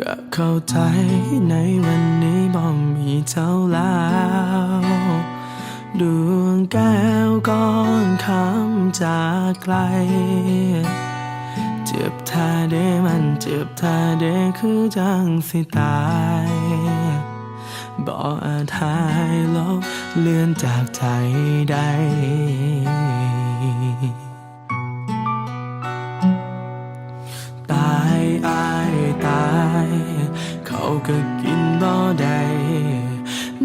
ก็เข้าใจในวันนี้บ่มีเจ้าแล้ว ดวงแก้วก้อนคำจากไกล เจ็บแท้เด้มันเจ็บแท้เด้คือจังสิตายบ่อาจหายลบเลื่อนจากใจได้ ก็กินบ่ได้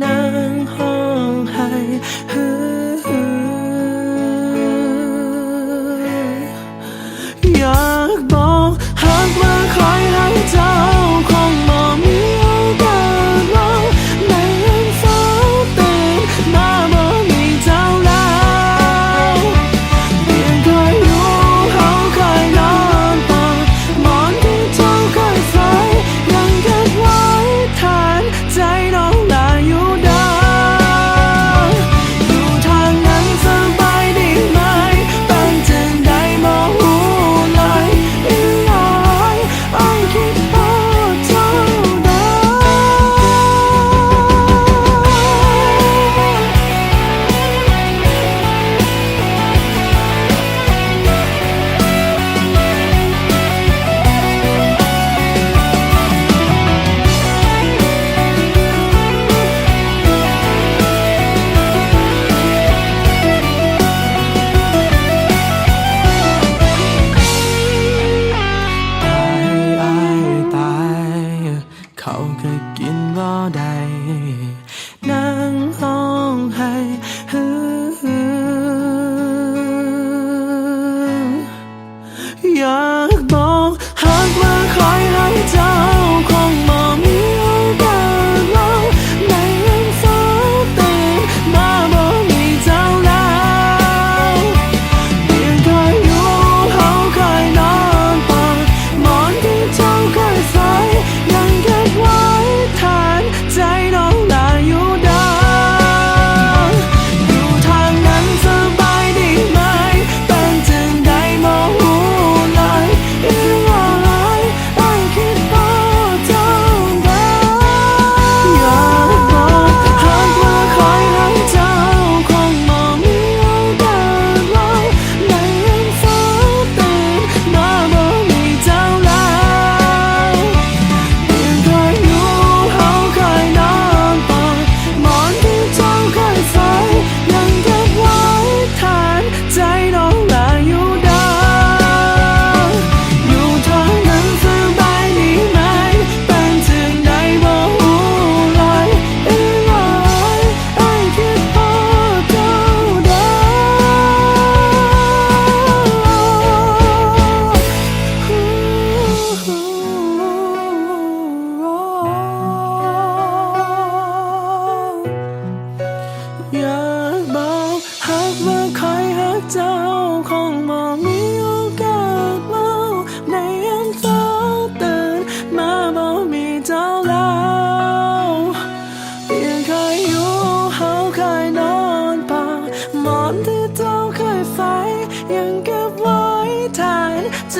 นั่งห้องให้ หักเมื่อคอยหักเจ้าคงบ่มีโอกาสเมาในยามเช้าตื่นมาบอกมีเจ้าแล้วเพียงเคยอยู่เฮาคคยนอนป่าหมอนที่เจ้าเคยใส่ยังเก็บไว้แทนใจ